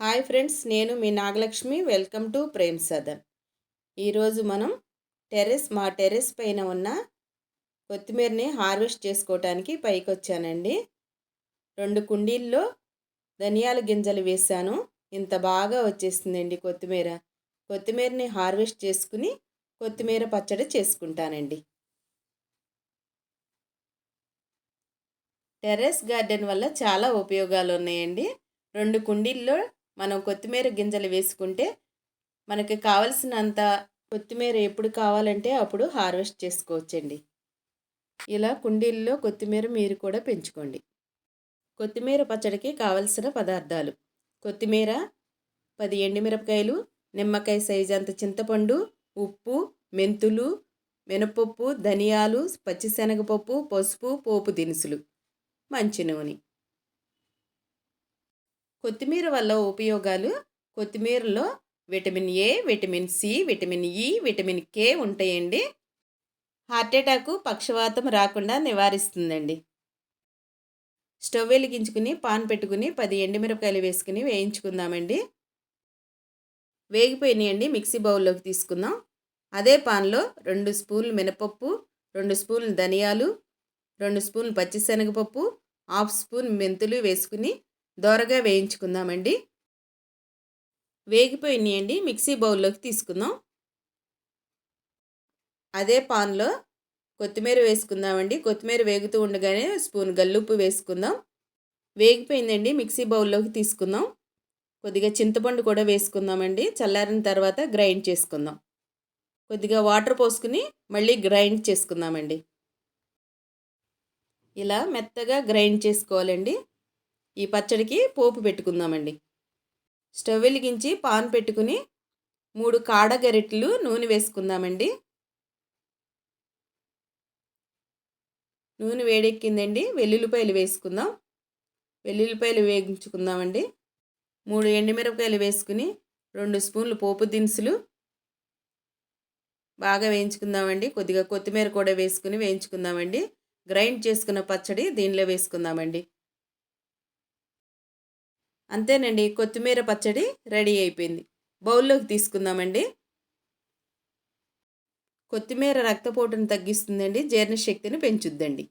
Hi friends నేను మీ Nagalakshmi. Welcome to Prem Sadan. ఈరోజు మనం టెర్రస్ మా టెర్రస్ పైన ఉన్న కొత్తిమీరని హార్వెస్ట్ చేసుకోవటానికి పైకి వచ్చానండి రెండు కుండీల్లో ధనియాల గింజలు వేశాను. ఇంత బాగా వచ్చేసిందండి కొత్తిమీర. కొత్తిమీరని హార్వెస్ట్ చేసుకుని కొత్తిమీర పచ్చడి చేసుకుంటానండి. టెర్రస్ గార్డెన్ వల్ల చాలా ఉపయోగాలు ఉన్నాయండి రెండు కుండీల్లో మనం కొత్తిమీర గింజలు వేసుకుంటే మనకి కావలసినంత కొత్తిమీర ఎప్పుడు కావాలంటే అప్పుడు హార్వెస్ట్ చేసుకోవచ్చండి. ఇలా కుండీల్లో కొత్తిమీర మీరు కూడా పెంచుకోండి. కొత్తిమీర పచ్చడికి కావలసిన పదార్థాలు కొత్తిమీర పది ఎండుమిరపకాయలు నిమ్మకాయ సైజు అంత చింతపండు ఉప్పు మెంతులు మినపప్పు ధనియాలు పచ్చిశనగపప్పు పసుపు పోపు దినుసులు మంచి నూనె. కొత్తిమీర వల్ల ఉపయోగాలు కొత్తిమీరలో vitamin A vitamin C vitamin E vitamin K ఉంటాయండి. హార్ట్ అటాకు పక్షవాతం రాకుండా నివారిస్తుందండి. స్టవ్ వెలిగించుకుని పాన్ పెట్టుకుని పది ఎండుమిరపకాయలు వేసుకుని వేయించుకుందామండి. వేగిపోయినాయండి మిక్సీ బౌల్లోకి తీసుకుందాం. అదే పాన్లో రెండు స్పూన్లు మినపప్పు రెండు స్పూన్లు ధనియాలు రెండు స్పూన్లు పచ్చిశనగపప్పు హాఫ్ స్పూన్ మెంతులు వేసుకుని దోరగా వేయించుకుందామండి. వేగిపోయినాయండి. మిక్సీ బౌల్లోకి తీసుకుందాం. అదే పాన్లో కొత్తిమీర వేసుకుందామండి. కొత్తిమీర వేగుతూ ఉండగానే స్పూన్ గల్లుప్పు వేసుకుందాం. వేగిపోయిందండి. మిక్సీ బౌల్లోకి తీసుకుందాం. కొద్దిగా చింతపండు కూడా వేసుకుందామండి. చల్లారిన తర్వాత గ్రైండ్ చేసుకుందాం. కొద్దిగా వాటర్ పోసుకుని మళ్ళీ గ్రైండ్ చేసుకుందామండి. ఇలా మెత్తగా గ్రైండ్ చేసుకోవాలండి. ఈ పచ్చడికి పోపు పెట్టుకుందామండి. స్టవ్ వెలిగించి పాన్ పెట్టుకుని మూడు కాడ గరిటెలు నూనె వేసుకుందామండి. నూనె వేడెక్కిందండి. వెల్లుల్లిపాయలు వేసుకుందాం. వెల్లుల్లిపాయలు వేగించుకుందామండి మూడు ఎండుమిరపకాయలు వేసుకుని రెండు స్పూన్లు పోపు దినుసులు బాగా వేయించుకుందామండి. కొద్దిగా కొత్తిమీర కూడా వేసుకుని వేయించుకుందామండి. గ్రైండ్ చేసుకున్న పచ్చడి దీనిలో వేసుకుందామండి. అంతేనండి కొత్తిమీర పచ్చడి రెడీ అయిపోయింది. బౌల్లోకి తీసుకుందామండి. కొత్తిమీర రక్తపోటును తగ్గిస్తుందండి జీర్ణశక్తిని పెంచుద్దండి.